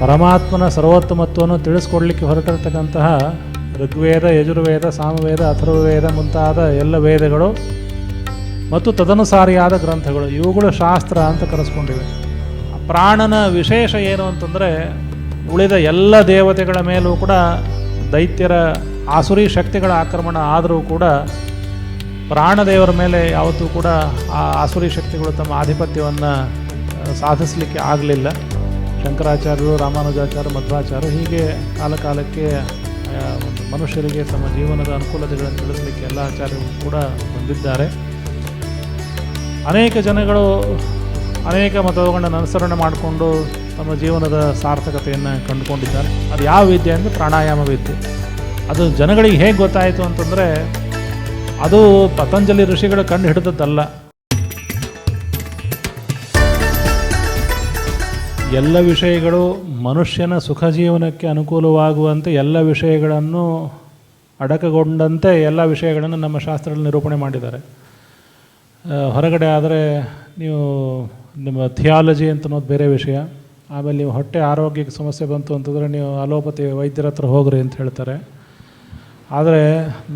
ಪರಮಾತ್ಮನ ಸರ್ವೋತ್ತಮತ್ವವನ್ನು ತಿಳಿಸ್ಕೊಡ್ಲಿಕ್ಕೆ ಹೊರಟಿರ್ತಕ್ಕಂತಹ ಋಗ್ವೇದ, ಯಜುರ್ವೇದ, ಸಾಮವೇದ, ಅಥರ್ವವೇದ ಮುಂತಾದ ಎಲ್ಲ ವೇದಗಳು ಮತ್ತು ತದನುಸಾರಿಯಾದ ಗ್ರಂಥಗಳು. ಇವುಗಳು ಶಾಸ್ತ್ರ ಅಂತ ಕರೆಸ್ಕೊಂಡಿವೆ. ಪ್ರಾಣನ ವಿಶೇಷ ಏನು ಅಂತಂದರೆ ಉಳಿದ ಎಲ್ಲ ದೇವತೆಗಳ ಮೇಲೂ ಕೂಡ ದೈತ್ಯರ ಆಸುರಿ ಶಕ್ತಿಗಳ ಆಕ್ರಮಣ ಆದರೂ ಕೂಡ ಪ್ರಾಣದೇವರ ಮೇಲೆ ಯಾವತ್ತೂ ಕೂಡ ಆ ಆಸುರಿ ಶಕ್ತಿಗಳು ತಮ್ಮ ಆಧಿಪತ್ಯವನ್ನು ಸಾಧಿಸಲಿಕ್ಕೆ ಆಗಲಿಲ್ಲ. ಶಂಕರಾಚಾರ್ಯರು ರಾಮಾನುಜಾಚಾರ್ಯ ಮಧ್ವಾಚಾರ್ಯರು ಹೀಗೆ ಕಾಲಕಾಲಕ್ಕೆ ಕಾಲಕ್ಕೆ ಒಂದು ಮನುಷ್ಯರಿಗೆ ತಮ್ಮ ಜೀವನದ ಅನುಕೂಲತೆಗಳನ್ನು ತಿಳಿಸಲಿಕ್ಕೆ ಎಲ್ಲ ಆಚಾರ್ಯರು ಕೂಡ ಬಂದಿದ್ದಾರೆ. ಅನೇಕ ಜನಗಳು ಅನೇಕ ಮತಗಳನ್ನು ಅನುಸರಣೆ ಮಾಡಿಕೊಂಡು ತಮ್ಮ ಜೀವನದ ಸಾರ್ಥಕತೆಯನ್ನು ಕಂಡುಕೊಂಡಿದ್ದಾರೆ. ಅದು ಯಾವ ವಿದ್ಯೆ ಅಂದರೆ ಪ್ರಾಣಾಯಾಮ ವಿದ್ಯೆ. ಅದು ಜನಗಳಿಗೆ ಹೇಗೆ ಗೊತ್ತಾಯಿತು ಅಂತಂದರೆ ಅದು ಪತಂಜಲಿ ಋಷಿಗಳು ಕಂಡು ಹಿಡಿದದ್ದಲ್ಲ. ಎಲ್ಲ ವಿಷಯಗಳು ಮನುಷ್ಯನ ಸುಖ ಜೀವನಕ್ಕೆ ಅನುಕೂಲವಾಗುವಂತೆ ಎಲ್ಲ ವಿಷಯಗಳನ್ನು ಅಡಕಗೊಂಡಂತೆ ಎಲ್ಲ ವಿಷಯಗಳನ್ನು ನಮ್ಮ ಶಾಸ್ತ್ರದಲ್ಲಿ ನಿರೂಪಣೆ ಮಾಡಿದ್ದಾರೆ. ಹೊರಗಡೆ ಆದರೆ ನೀವು ನಿಮ್ಮ ಥಿಯಾಲಜಿ ಅಂತ ಅನ್ನೋದು ಬೇರೆ ವಿಷಯ. ಆಮೇಲೆ ನೀವು ಹೊಟ್ಟೆ ಆರೋಗ್ಯಕ್ಕೆ ಸಮಸ್ಯೆ ಬಂತು ಅಂತಂದರೆ ನೀವು ಅಲೋಪತಿ ವೈದ್ಯರ ಹತ್ರ ಹೋಗ್ರಿ ಅಂತ ಹೇಳ್ತಾರೆ. ಆದರೆ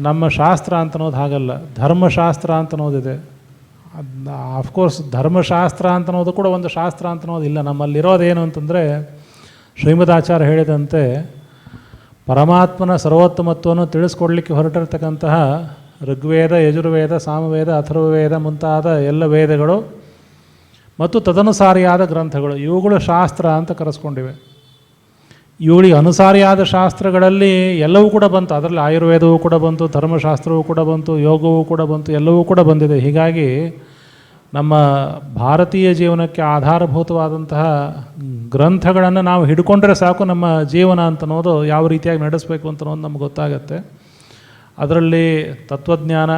ನಮ್ಮ ಶಾಸ್ತ್ರ ಅಂತ ಅನ್ನೋದು ಹಾಗಲ್ಲ, ಧರ್ಮಶಾಸ್ತ್ರ ಅಂತ ಅನ್ನೋದಿದೆ ಅದನ್ನ ಆಫ್ಕೋರ್ಸ್ ಧರ್ಮಶಾಸ್ತ್ರ ಅಂತನೋದು ಕೂಡ ಒಂದು ಶಾಸ್ತ್ರ ಅಂತನೋದು ಇಲ್ಲ. ನಮ್ಮಲ್ಲಿರೋದೇನು ಅಂತಂದರೆ ಶ್ರೀಮದಾಚಾರ್ಯ ಹೇಳಿದಂತೆ, ಪರಮಾತ್ಮನ ಸರ್ವೋತ್ತಮತ್ವವನ್ನು ತಿಳಿಸ್ಕೊಡ್ಲಿಕ್ಕೆ ಹೊರಟಿರ್ತಕ್ಕಂತಹ ಋಗ್ವೇದ, ಯಜುರ್ವೇದ, ಸಾಮವೇದ, ಅಥರ್ವವೇದ ಮುಂತಾದ ಎಲ್ಲ ವೇದಗಳು ಮತ್ತು ತದನುಸಾರಿಯಾದ ಗ್ರಂಥಗಳು. ಇವುಗಳು ಶಾಸ್ತ್ರ ಅಂತ ಕರೆಸ್ಕೊಂಡಿವೆ. ಇವುಗಳಿಗೆ ಅನುಸಾರಿಯಾದ ಶಾಸ್ತ್ರಗಳಲ್ಲಿ ಎಲ್ಲವೂ ಕೂಡ ಬಂತು. ಅದರಲ್ಲಿ ಆಯುರ್ವೇದವೂ ಕೂಡ ಬಂತು, ಧರ್ಮಶಾಸ್ತ್ರವೂ ಕೂಡ ಬಂತು, ಯೋಗವೂ ಕೂಡ ಬಂತು, ಎಲ್ಲವೂ ಕೂಡ ಬಂದಿದೆ. ಹೀಗಾಗಿ ನಮ್ಮ ಭಾರತೀಯ ಜೀವನಕ್ಕೆ ಆಧಾರಭೂತವಾದಂತಹ ಗ್ರಂಥಗಳನ್ನು ನಾವು ಹಿಡ್ಕೊಂಡ್ರೆ ಸಾಕು ನಮ್ಮ ಜೀವನ ಅಂತ ಅನ್ನೋದು ಯಾವ ರೀತಿಯಾಗಿ ನಡೆಸಬೇಕು ಅಂತ ಅನ್ನೋದು ನಮ್ಗೆ ಗೊತ್ತಾಗತ್ತೆ. ಅದರಲ್ಲಿ ತತ್ವಜ್ಞಾನ,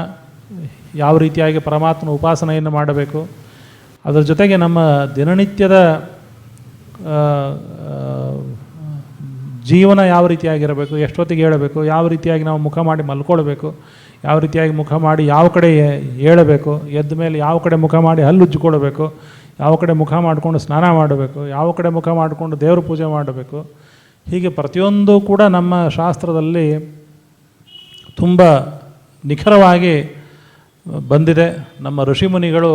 ಯಾವ ರೀತಿಯಾಗಿ ಪರಮಾತ್ಮನ ಉಪಾಸನೆಯನ್ನು ಮಾಡಬೇಕು. ಅದರ ಜೊತೆಗೆ ನಮ್ಮ ದಿನನಿತ್ಯದ ಜೀವನ ಯಾವ ರೀತಿಯಾಗಿರಬೇಕು, ಎಷ್ಟೊತ್ತಿಗೆ ಹೇಳಬೇಕು ಯಾವ ರೀತಿಯಾಗಿ ನಾವು ಮುಖ ಮಾಡಿ ಮಲ್ಕೊಳ್ಬೇಕು, ಯಾವ ರೀತಿಯಾಗಿ ಮುಖ ಮಾಡಿ ಯಾವ ಕಡೆ ಹೇಳಬೇಕು ಎದ್ದ ಮೇಲೆ ಯಾವ ಕಡೆ ಮುಖ ಮಾಡಿ ಹಲ್ಲು ಉಜ್ಜಿಕೊಳ್ಬೇಕು ಯಾವ ಕಡೆ ಮುಖ ಮಾಡಿಕೊಂಡು ಸ್ನಾನ ಮಾಡಬೇಕು, ಯಾವ ಕಡೆ ಮುಖ ಮಾಡಿಕೊಂಡು ದೇವ್ರ ಪೂಜೆ ಮಾಡಬೇಕು, ಹೀಗೆ ಪ್ರತಿಯೊಂದು ಕೂಡ ನಮ್ಮ ಶಾಸ್ತ್ರದಲ್ಲಿ ತುಂಬ ನಿಖರವಾಗಿ ಬಂದಿದೆ. ನಮ್ಮ ಋಷಿಮುನಿಗಳು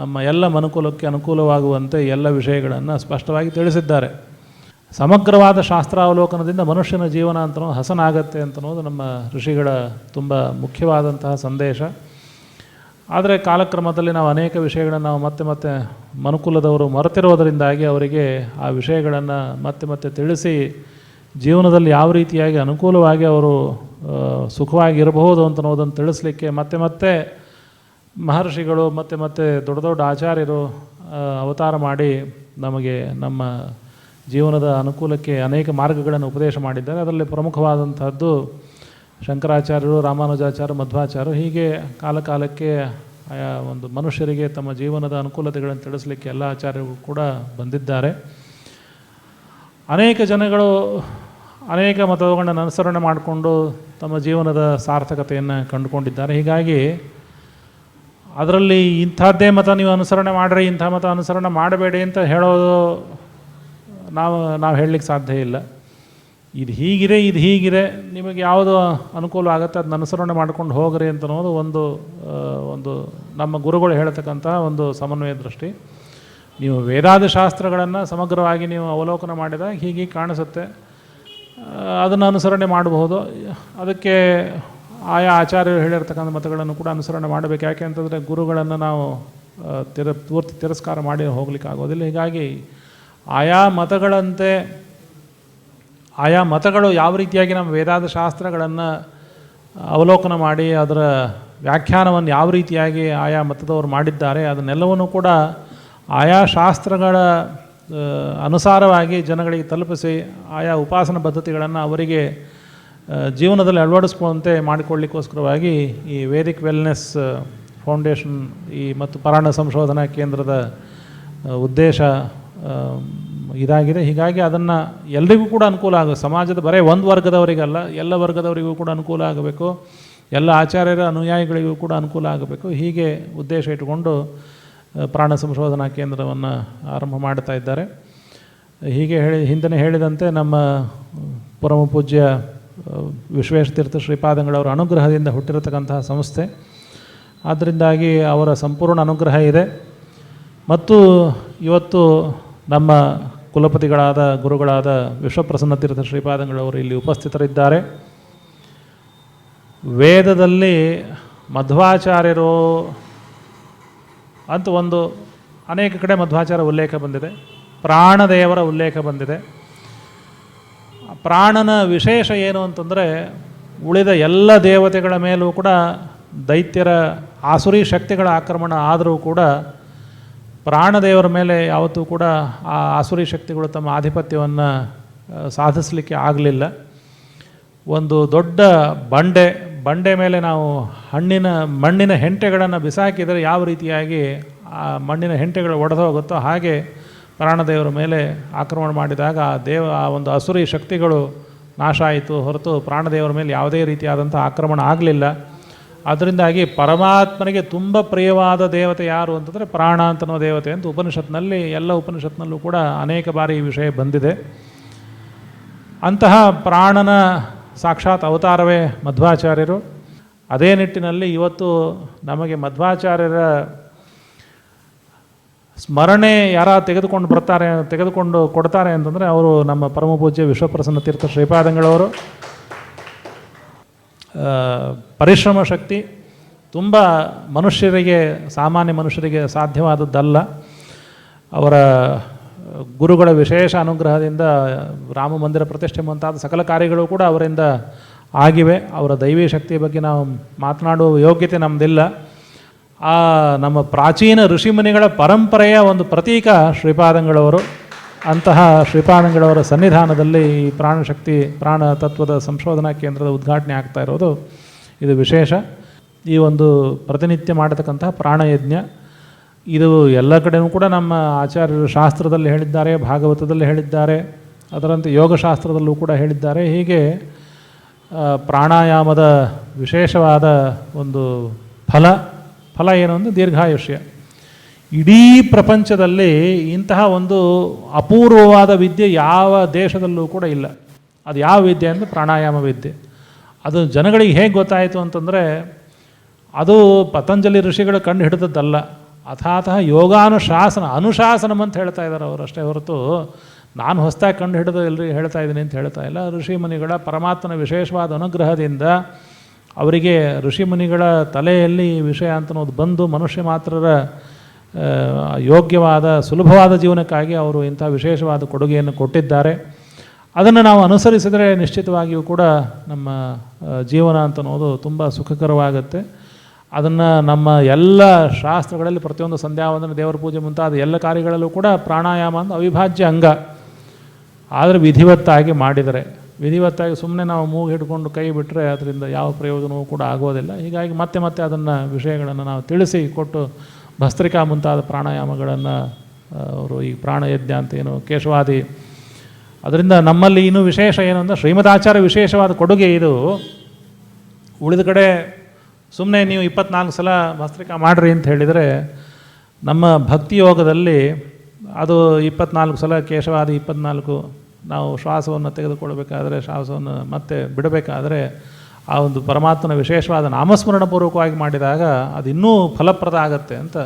ನಮ್ಮ ಎಲ್ಲ ಮನುಕುಲಕ್ಕೆ ಅನುಕೂಲವಾಗುವಂತೆ ಎಲ್ಲ ವಿಷಯಗಳನ್ನು ಸ್ಪಷ್ಟವಾಗಿ ತಿಳಿಸಿದ್ದಾರೆ. ಸಮಗ್ರವಾದ ಶಾಸ್ತ್ರಾವಲೋಕನದಿಂದ ಮನುಷ್ಯನ ಜೀವನ ಅಂತ ಹಸನಾಗತ್ತೆ ಅಂತನೋದು ನಮ್ಮ ಋಷಿಗಳ ತುಂಬ ಮುಖ್ಯವಾದಂತಹ ಸಂದೇಶ. ಆದರೆ ಕಾಲಕ್ರಮದಲ್ಲಿ ನಾವು ಅನೇಕ ವಿಷಯಗಳನ್ನು ನಾವು ಮತ್ತೆ ಮತ್ತೆ ಮನುಕುಲದವರು ಮರೆತಿರೋದರಿಂದಾಗಿ ಅವರಿಗೆ ಆ ವಿಷಯಗಳನ್ನು ಮತ್ತೆ ಮತ್ತೆ ತಿಳಿಸಿ ಜೀವನದಲ್ಲಿ ಯಾವ ರೀತಿಯಾಗಿ ಅನುಕೂಲವಾಗಿ ಅವರು ಸುಖವಾಗಿರಬಹುದು ಸುಖವಾಗಿ ಇರಬಹುದು ಅಂತ ಅನ್ನೋದನ್ನು ತಿಳಿಸ್ಲಿಕ್ಕೆ ಮತ್ತೆ ಮತ್ತೆ ಮಹರ್ಷಿಗಳು ಮತ್ತೆ ಮತ್ತೆ ದೊಡ್ಡ ದೊಡ್ಡ ಆಚಾರ್ಯರು ಅವತಾರ ಮಾಡಿ ನಮಗೆ ನಮ್ಮ ಜೀವನದ ಅನುಕೂಲಕ್ಕೆ ಅನೇಕ ಮಾರ್ಗಗಳನ್ನು ಉಪದೇಶ ಮಾಡಿದ್ದಾರೆ. ಅದರಲ್ಲಿ ಪ್ರಮುಖವಾದಂಥದ್ದು ಶಂಕರಾಚಾರ್ಯರು ರಾಮಾನುಜಾಚಾರ್ಯ ಮಧ್ವಾಚಾರ್ಯರು, ಹೀಗೆ ಕಾಲಕಾಲಕ್ಕೆ ಆಯಾ ಒಂದು ಮನುಷ್ಯರಿಗೆ ತಮ್ಮ ಜೀವನದ ಅನುಕೂಲತೆಗಳನ್ನು ತಿಳಿಸಲಿಕ್ಕೆ ಎಲ್ಲ ಆಚಾರ್ಯರು ಕೂಡ ಬಂದಿದ್ದಾರೆ. ಅನೇಕ ಜನಗಳು ಅನೇಕ ಮತಗಳನ್ನು ಅನುಸರಣೆ ಮಾಡಿಕೊಂಡು ತಮ್ಮ ಜೀವನದ ಸಾರ್ಥಕತೆಯನ್ನು ಕಂಡುಕೊಂಡಿದ್ದಾರೆ. ಹೀಗಾಗಿ ಅದರಲ್ಲಿ ಇಂಥದ್ದೇ ಮತ ನೀವು ಅನುಸರಣೆ ಮಾಡಿರಿ, ಇಂಥ ಮತ ಅನುಸರಣೆ ಮಾಡಬೇಡಿ ಅಂತ ಹೇಳೋದು ನಾವು ನಾವು ಹೇಳಲಿಕ್ಕೆ ಸಾಧ್ಯ ಇಲ್ಲ. ಇದು ಹೀಗಿದೆ ಇದು ಹೀಗಿದೆ ನಿಮಗೆ ಯಾವುದು ಅನುಕೂಲ ಆಗುತ್ತೆ, ಅದನ್ನ ಅನುಸರಣೆ ಮಾಡ್ಕೊಂಡು ಹೋಗ್ರಿ ಅಂತ ಅನ್ನೋದು ಒಂದು ಒಂದು ನಮ್ಮ ಗುರುಗಳು ಹೇಳ್ತಕ್ಕಂಥ ಒಂದು ಸಮನ್ವಯ ದೃಷ್ಟಿ. ನೀವು ವೇದಾದ ಶಾಸ್ತ್ರಗಳನ್ನು ಸಮಗ್ರವಾಗಿ ನೀವು ಅವಲೋಕನ ಮಾಡಿದಾಗ ಹೀಗೆ ಕಾಣಿಸುತ್ತೆ. ಅದನ್ನು ಅನುಸರಣೆ ಮಾಡಬಹುದು. ಅದಕ್ಕೆ ಆಯಾ ಆಚಾರ್ಯರು ಹೇಳಿರ್ತಕ್ಕಂಥ ಮತಗಳನ್ನು ಕೂಡ ಅನುಸರಣೆ ಮಾಡಬೇಕು. ಯಾಕೆ ಅಂತಂದರೆ ಗುರುಗಳನ್ನು ನಾವು ತಿರ, ಪೂರ್ತಿ ತಿರಸ್ಕಾರ ಮಾಡಿ ಹೋಗ್ಲಿಕ್ಕೆ ಆಗೋದಿಲ್ಲ. ಹೀಗಾಗಿ ಆಯಾ ಮತಗಳಂತೆ, ಆಯಾ ಮತಗಳು ಯಾವ ರೀತಿಯಾಗಿ ನಮ್ಮ ವೇದಾದ ಶಾಸ್ತ್ರಗಳನ್ನು ಅವಲೋಕನ ಮಾಡಿ ಅದರ ವ್ಯಾಖ್ಯಾನವನ್ನು ಯಾವ ರೀತಿಯಾಗಿ ಆಯಾ ಮತದವರು ಮಾಡಿದ್ದಾರೆ, ಅದನ್ನೆಲ್ಲವನ್ನು ಕೂಡ ಆಯಾ ಶಾಸ್ತ್ರಗಳ ಅನುಸಾರವಾಗಿ ಜನಗಳಿಗೆ ತಲುಪಿಸಿ ಆಯಾ ಉಪಾಸನ ಪದ್ಧತಿಗಳನ್ನು ಅವರಿಗೆ ಜೀವನದಲ್ಲಿ ಅಳವಡಿಸ್ಕೊಳ್ಳುವಂತೆ ಮಾಡಿಕೊಳ್ಳಿಕ್ಕೋಸ್ಕರವಾಗಿ ಈ ವೇದಿಕ್ ವೆಲ್ನೆಸ್ ಫೌಂಡೇಶನ್ ಈ ಮತ್ತು ಪರಾಣ ಸಂಶೋಧನಾ ಕೇಂದ್ರದ ಉದ್ದೇಶ ಇದಾಗಿದೆ. ಹೀಗಾಗಿ ಅದನ್ನು ಎಲ್ರಿಗೂ ಕೂಡ ಅನುಕೂಲ ಆಗ, ಸಮಾಜದ ಬರೀ ಒಂದು ವರ್ಗದವರಿಗಲ್ಲ, ಎಲ್ಲ ವರ್ಗದವರಿಗೂ ಕೂಡ ಅನುಕೂಲ ಆಗಬೇಕು. ಎಲ್ಲ ಆಚಾರ್ಯರ ಅನುಯಾಯಿಗಳಿಗೂ ಕೂಡ ಅನುಕೂಲ ಆಗಬೇಕು. ಹೀಗೆ ಉದ್ದೇಶ ಇಟ್ಟುಕೊಂಡು ಪ್ರಾಣ ಸಂಶೋಧನಾ ಕೇಂದ್ರವನ್ನು ಆರಂಭ ಮಾಡ್ತಾ ಇದ್ದಾರೆ. ಹೀಗೆ ಹೇಳಿ ಹಿಂದೆ ಹೇಳಿದಂತೆ ನಮ್ಮ ಪರಮ ಪೂಜ್ಯ ವಿಶ್ವೇಶತೀರ್ಥ ಶ್ರೀಪಾದಂಗಳವರ ಅನುಗ್ರಹದಿಂದ ಹುಟ್ಟಿರತಕ್ಕಂತಹ ಸಂಸ್ಥೆ. ಆದ್ದರಿಂದಾಗಿ ಅವರ ಸಂಪೂರ್ಣ ಅನುಗ್ರಹ ಇದೆ. ಮತ್ತು ಇವತ್ತು ನಮ್ಮ ಕುಲಪತಿಗಳಾದ ಗುರುಗಳಾದ ವಿಶ್ವಪ್ರಸನ್ನ ತೀರ್ಥ ಶ್ರೀಪಾದಂಗಳವರು ಇಲ್ಲಿ ಉಪಸ್ಥಿತರಿದ್ದಾರೆ. ವೇದದಲ್ಲಿ ಮಧ್ವಾಚಾರ್ಯರು ಅಂತ ಒಂದು ಅನೇಕ ಕಡೆ ಮಧ್ವಾಚಾರ ಉಲ್ಲೇಖ ಬಂದಿದೆ. ಪ್ರಾಣದೇವರ ಉಲ್ಲೇಖ ಬಂದಿದೆ. ಪ್ರಾಣನ ವಿಶೇಷ ಏನು ಅಂತಂದರೆ ಉಳಿದ ಎಲ್ಲ ದೇವತೆಗಳ ಮೇಲೂ ಕೂಡ ದೈತ್ಯರ ಆಸುರಿ ಶಕ್ತಿಗಳ ಆಕ್ರಮಣ ಆದರೂ ಕೂಡ ಪ್ರಾಣದೇವರ ಮೇಲೆ ಯಾವತ್ತೂ ಕೂಡ ಆ ಆಸುರಿ ಶಕ್ತಿಗಳು ತಮ್ಮ ಆಧಿಪತ್ಯವನ್ನು ಸಾಧಿಸಲಿಕ್ಕೆ ಆಗಲಿಲ್ಲ. ಒಂದು ದೊಡ್ಡ ಬಂಡೆ ಬಂಡೆ ಮೇಲೆ ನಾವು ಹಣ್ಣಿನ, ಮಣ್ಣಿನ ಹೆಂಟೆಗಳನ್ನು ಬಿಸಾಕಿದರೆ ಯಾವ ರೀತಿಯಾಗಿ ಆ ಮಣ್ಣಿನ ಹೆಂಟೆಗಳು ಒಡೆದು ಹೋಗುತ್ತೋ ಹಾಗೆ ಪ್ರಾಣದೇವರ ಮೇಲೆ ಆಕ್ರಮಣ ಮಾಡಿದಾಗ ಆ ದೇವ, ಆ ಒಂದು ಅಸುರಿ ಶಕ್ತಿಗಳು ನಾಶ ಆಯಿತು ಹೊರತು ಪ್ರಾಣದೇವರ ಮೇಲೆ ಯಾವುದೇ ರೀತಿಯಾದಂಥ ಆಕ್ರಮಣ ಆಗಲಿಲ್ಲ. ಅದರಿಂದಾಗಿ ಪರಮಾತ್ಮನಿಗೆ ತುಂಬ ಪ್ರಿಯವಾದ ದೇವತೆ ಯಾರು ಅಂತಂದರೆ ಪ್ರಾಣ ಅಂತನೋ ದೇವತೆ ಅಂತ ಉಪನಿಷತ್ನಲ್ಲಿ, ಎಲ್ಲ ಉಪನಿಷತ್ನಲ್ಲೂ ಕೂಡ ಅನೇಕ ಬಾರಿ ಈ ವಿಷಯ ಬಂದಿದೆ. ಅಂತಹ ಪ್ರಾಣನ ಸಾಕ್ಷಾತ್ ಅವತಾರವೇ ಮಧ್ವಾಚಾರ್ಯರು. ಅದೇ ನಿಟ್ಟಿನಲ್ಲಿ ಇವತ್ತು ನಮಗೆ ಮಧ್ವಾಚಾರ್ಯರ ಸ್ಮರಣೆ ಯಾರ ತೆಗೆದುಕೊಂಡು ಬರ್ತಾರೆ, ತೆಗೆದುಕೊಂಡು ಕೊಡ್ತಾರೆ ಅಂತಂದರೆ ಅವರು ನಮ್ಮ ಪರಮಪೂಜ್ಯ ವಿಶ್ವಪ್ರಸನ್ನ ತೀರ್ಥ ಶ್ರೀಪಾದಂಗಳವರು. ಪರಿಶ್ರಮ ಶಕ್ತಿ ತುಂಬ ಮನುಷ್ಯರಿಗೆ, ಸಾಮಾನ್ಯ ಮನುಷ್ಯರಿಗೆ ಸಾಧ್ಯವಾದದ್ದಲ್ಲ. ಅವರ ಗುರುಗಳ ವಿಶೇಷ ಅನುಗ್ರಹದಿಂದ ರಾಮ ಮಂದಿರ ಪ್ರತಿಷ್ಠೆ ಮುಂತಾದ ಸಕಲ ಕಾರ್ಯಗಳು ಕೂಡ ಅವರಿಂದ ಆಗಿವೆ. ಅವರ ದೈವೀ ಶಕ್ತಿಯ ಬಗ್ಗೆ ನಾವು ಮಾತನಾಡುವ ಯೋಗ್ಯತೆ ನಮ್ಮದಿಲ್ಲ ಆ, ನಮ್ಮ ಪ್ರಾಚೀನ ಋಷಿಮುನಿಗಳ ಪರಂಪರೆಯ ಒಂದು ಪ್ರತೀಕ ಶ್ರೀಪಾದಂಗಳವರು ಅಂತಹ ಶ್ರೀಪಾದಂಗಳವರ ಸನ್ನಿಧಾನದಲ್ಲಿ ಈ ಪ್ರಾಣಶಕ್ತಿ, ಪ್ರಾಣ ತತ್ವದ ಸಂಶೋಧನಾ ಕೇಂದ್ರದ ಉದ್ಘಾಟನೆ ಆಗ್ತಾ ಇರೋದು ಇದು ವಿಶೇಷ. ಈ ಒಂದು ಪ್ರತಿನಿತ್ಯ ಮಾಡತಕ್ಕಂತಹ ಪ್ರಾಣಯಜ್ಞ, ಇದು ಎಲ್ಲ ಕಡೆಯೂ ಕೂಡ ನಮ್ಮ ಆಚಾರ್ಯರು ಶಾಸ್ತ್ರದಲ್ಲಿ ಹೇಳಿದ್ದಾರೆ, ಭಾಗವತದಲ್ಲಿ ಹೇಳಿದ್ದಾರೆ, ಅದರಂತೆ ಯೋಗಶಾಸ್ತ್ರದಲ್ಲೂ ಕೂಡ ಹೇಳಿದ್ದಾರೆ. ಹೀಗೆ ಪ್ರಾಣಾಯಾಮದ ವಿಶೇಷವಾದ ಒಂದು ಫಲ ಫಲ ಏನು ಅಂದರೆ ದೀರ್ಘಾಯುಷ್ಯ. ಇಡೀ ಪ್ರಪಂಚದಲ್ಲಿ ಇಂತಹ ಒಂದು ಅಪೂರ್ವವಾದ ವಿದ್ಯೆ ಯಾವ ದೇಶದಲ್ಲೂ ಕೂಡ ಇಲ್ಲ. ಅದು ಯಾವ ವಿದ್ಯೆ ಅಂದರೆ ಪ್ರಾಣಾಯಾಮ ವಿದ್ಯೆ. ಅದು ಜನಗಳಿಗೆ ಹೇಗೆ ಗೊತ್ತಾಯಿತು ಅಂತಂದರೆ, ಅದು ಪತಂಜಲಿ ಋಷಿಗಳು ಕಂಡು ಹಿಡಿದದ್ದಲ್ಲ. ಅಥಾತಃ ಯೋಗಾನುಶಾಸನ, ಅನುಶಾಸನಂ ಅಂತ ಹೇಳ್ತಾ ಇದ್ದಾರೆ ಅವರು ಅಷ್ಟೇ ಹೊರತು. ನಾನು ಹೊಸದಾಗಿ ಕಂಡು ಹಿಡಿದು ಇಲ್ಲರಿ ಹೇಳ್ತಾ ಇದ್ದೀನಿ ಅಂತ ಹೇಳ್ತಾ ಇಲ್ಲ. ಋಷಿಮುನಿಗಳ ಪರಮಾತ್ಮನ ವಿಶೇಷವಾದ ಅನುಗ್ರಹದಿಂದ ಅವರಿಗೆ ಋಷಿಮುನಿಗಳ ತಲೆಯಲ್ಲಿ ಈ ವಿಷಯ ಅಂತನೋದು ಬಂದು ಮನುಷ್ಯ ಮಾತ್ರರ ಯೋಗ್ಯವಾದ, ಸುಲಭವಾದ ಜೀವನಕ್ಕಾಗಿ ಅವರು ಇಂಥ ವಿಶೇಷವಾದ ಕೊಡುಗೆಯನ್ನು ಕೊಟ್ಟಿದ್ದಾರೆ. ಅದನ್ನು ನಾವು ಅನುಸರಿಸಿದರೆ ನಿಶ್ಚಿತವಾಗಿಯೂ ಕೂಡ ನಮ್ಮ ಜೀವನ ಅಂತ ಅನ್ನೋದು ತುಂಬ ಸುಖಕರವಾಗುತ್ತೆ. ಅದನ್ನು ನಮ್ಮ ಎಲ್ಲ ಶಾಸ್ತ್ರಗಳಲ್ಲಿ ಪ್ರತಿಯೊಂದು ಸಂಧ್ಯಾವಂದನ, ದೇವರ ಪೂಜೆ ಮುಂತಾದ ಎಲ್ಲ ಕಾರ್ಯಗಳಲ್ಲೂ ಕೂಡ ಪ್ರಾಣಾಯಾಮ ಅಂತ ಅವಿಭಾಜ್ಯ ಅಂಗ. ಆದರೆ ವಿಧಿವತ್ತಾಗಿ ಮಾಡಿದರೆ, ವಿಧಿವತ್ತಾಗಿ ಸುಮ್ಮನೆ ನಾವು ಮೂಗು ಹಿಡ್ಕೊಂಡು ಕೈ ಬಿಟ್ಟರೆ ಅದರಿಂದ ಯಾವ ಪ್ರಯೋಜನವೂ ಕೂಡ ಆಗೋದಿಲ್ಲ. ಹೀಗಾಗಿ ಮತ್ತೆ ಮತ್ತೆ ಅದನ್ನು ವಿಷಯಗಳನ್ನು ನಾವು ತಿಳಿಸಿ ಕೊಟ್ಟು ಭಸ್ತ್ರಿಕಾ ಮುಂತಾದ ಪ್ರಾಣಾಯಾಮಗಳನ್ನು ಅವರು ಈ ಪ್ರಾಣಯಜ್ಞ ಅಂತ ಏನು, ಕೇಶವಾದಿ. ಅದರಿಂದ ನಮ್ಮಲ್ಲಿ ಇನ್ನೂ ವಿಶೇಷ ಏನು ಅಂದರೆ ಶ್ರೀಮದಾಚಾರ್ಯ ವಿಶೇಷವಾದ ಕೊಡುಗೆ ಇದು. ಉಳಿದ ಕಡೆ ಸುಮ್ಮನೆ ನೀವು ಇಪ್ಪತ್ನಾಲ್ಕು ಸಲ ಭಸ್ತ್ರಿಕಾ ಮಾಡಿರಿ ಅಂತ ಹೇಳಿದರೆ ನಮ್ಮ ಭಕ್ತಿ ಯೋಗದಲ್ಲಿ ಅದು ಇಪ್ಪತ್ನಾಲ್ಕು ಸಲ ಕೇಶವಾದಿ ಇಪ್ಪತ್ನಾಲ್ಕು ನಾವು ಶ್ವಾಸವನ್ನು ತೆಗೆದುಕೊಳ್ಬೇಕಾದ್ರೆ ಶ್ವಾಸವನ್ನು ಮತ್ತೆ ಬಿಡಬೇಕಾದ್ರೆ ಆ ಒಂದು ಪರಮಾತ್ಮನ ವಿಶೇಷವಾದ ನಾಮಸ್ಮರಣಪೂರ್ವಕವಾಗಿ ಮಾಡಿದಾಗ ಅದು ಇನ್ನೂ ಫಲಪ್ರದ ಆಗತ್ತೆ ಅಂತ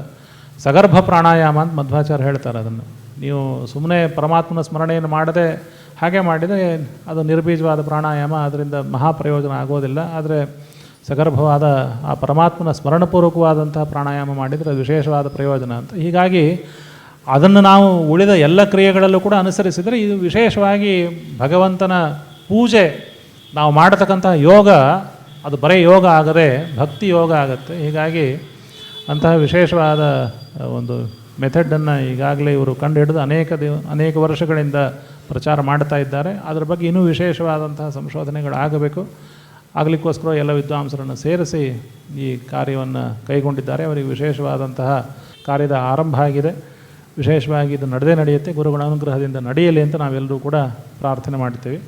ಸಗರ್ಭ ಪ್ರಾಣಾಯಾಮ ಅಂತ ಮಧ್ವಾಚಾರ್ಯ ಹೇಳ್ತಾರೆ ಅದನ್ನು. ನೀವು ಸುಮ್ಮನೆ ಪರಮಾತ್ಮನ ಸ್ಮರಣೆಯನ್ನು ಮಾಡದೆ ಹಾಗೆ ಮಾಡಿದರೆ ಅದು ನಿರ್ಬೀಜವಾದ ಪ್ರಾಣಾಯಾಮ, ಅದರಿಂದ ಮಹಾಪ್ರಯೋಜನ ಆಗೋದಿಲ್ಲ. ಆದರೆ ಸಗರ್ಭವಾದ ಆ ಪರಮಾತ್ಮನ ಸ್ಮರಣಪೂರ್ವಕವಾದಂತಹ ಪ್ರಾಣಾಯಾಮ ಮಾಡಿದರೆ ಅದು ವಿಶೇಷವಾದ ಪ್ರಯೋಜನ ಅಂತ. ಹೀಗಾಗಿ ಅದನ್ನು ನಾವು ಉಳಿದ ಎಲ್ಲ ಕ್ರಿಯೆಗಳಲ್ಲೂ ಕೂಡ ಅನುಸರಿಸಿದರೆ ಇದು ವಿಶೇಷವಾಗಿ ಭಗವಂತನ ಪೂಜೆ ನಾವು ಮಾಡತಕ್ಕಂತಹ ಯೋಗ, ಅದು ಬರೀ ಯೋಗ ಆಗದೆ ಭಕ್ತಿ ಯೋಗ ಆಗುತ್ತೆ. ಹೀಗಾಗಿ ಅಂತಹ ವಿಶೇಷವಾದ ಒಂದು ಮೆಥಡನ್ನು ಈಗಾಗಲೇ ಇವರು ಕಂಡು ಹಿಡಿದು ಅನೇಕ ದಿವ, ಅನೇಕ ವರ್ಷಗಳಿಂದ ಪ್ರಚಾರ ಮಾಡ್ತಾ ಇದ್ದಾರೆ. ಅದರ ಬಗ್ಗೆ ಇನ್ನೂ ವಿಶೇಷವಾದಂತಹ ಸಂಶೋಧನೆಗಳಾಗಬೇಕು ಆಗಲಿಕ್ಕೋಸ್ಕರ ಎಲ್ಲ ವಿದ್ವಾಂಸರನ್ನು ಸೇರಿಸಿ ಈ ಕಾರ್ಯವನ್ನು ಕೈಗೊಂಡಿದ್ದಾರೆ. ಅವರಿಗೆ ವಿಶೇಷವಾದಂತಹ ಕಾರ್ಯದ ಆರಂಭ ಆಗಿದೆ. ವಿಶೇಷವಾಗಿ ಇದು ನಡೆದೇ ನಡೆಯುತ್ತೆ. ಗುರುಗಳ ಅನುಗ್ರಹದಿಂದ ನಡೆಯಲಿ ಅಂತ ನಾವೆಲ್ಲರೂ ಕೂಡ ಪ್ರಾರ್ಥನೆ ಮಾಡ್ತೇವೆ.